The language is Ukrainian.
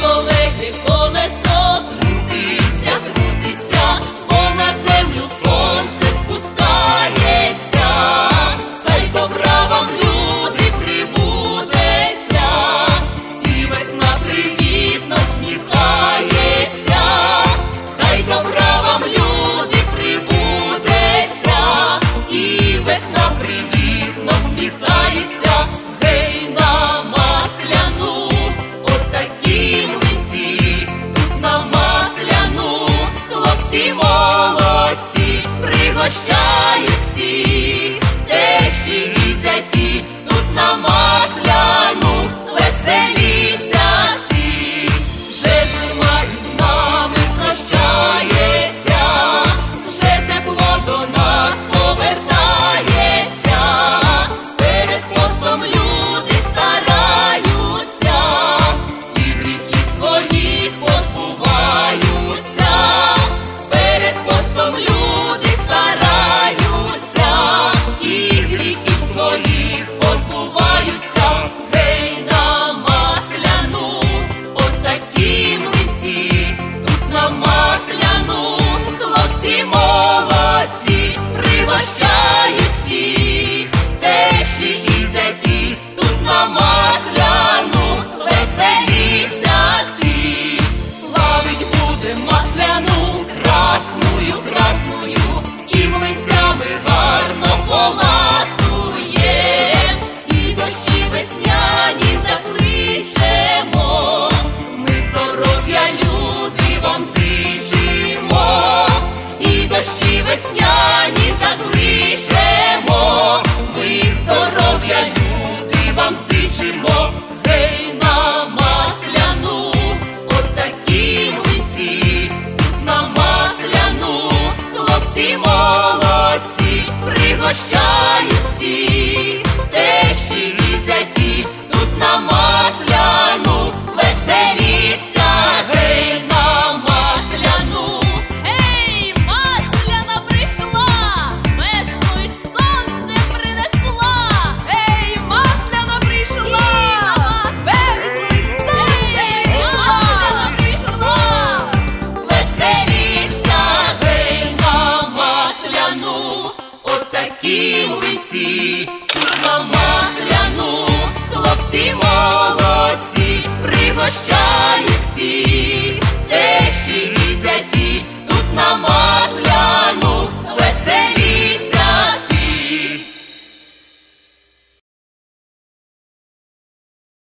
comer, comer. на масляну, хлопці молодці, пригощають всіх. дощі весняні закличемо, ми здоров'я люди вам зичимо, гей на масляну, от такі тут на масляну, хлопці молодці, пригощаємо. прощай.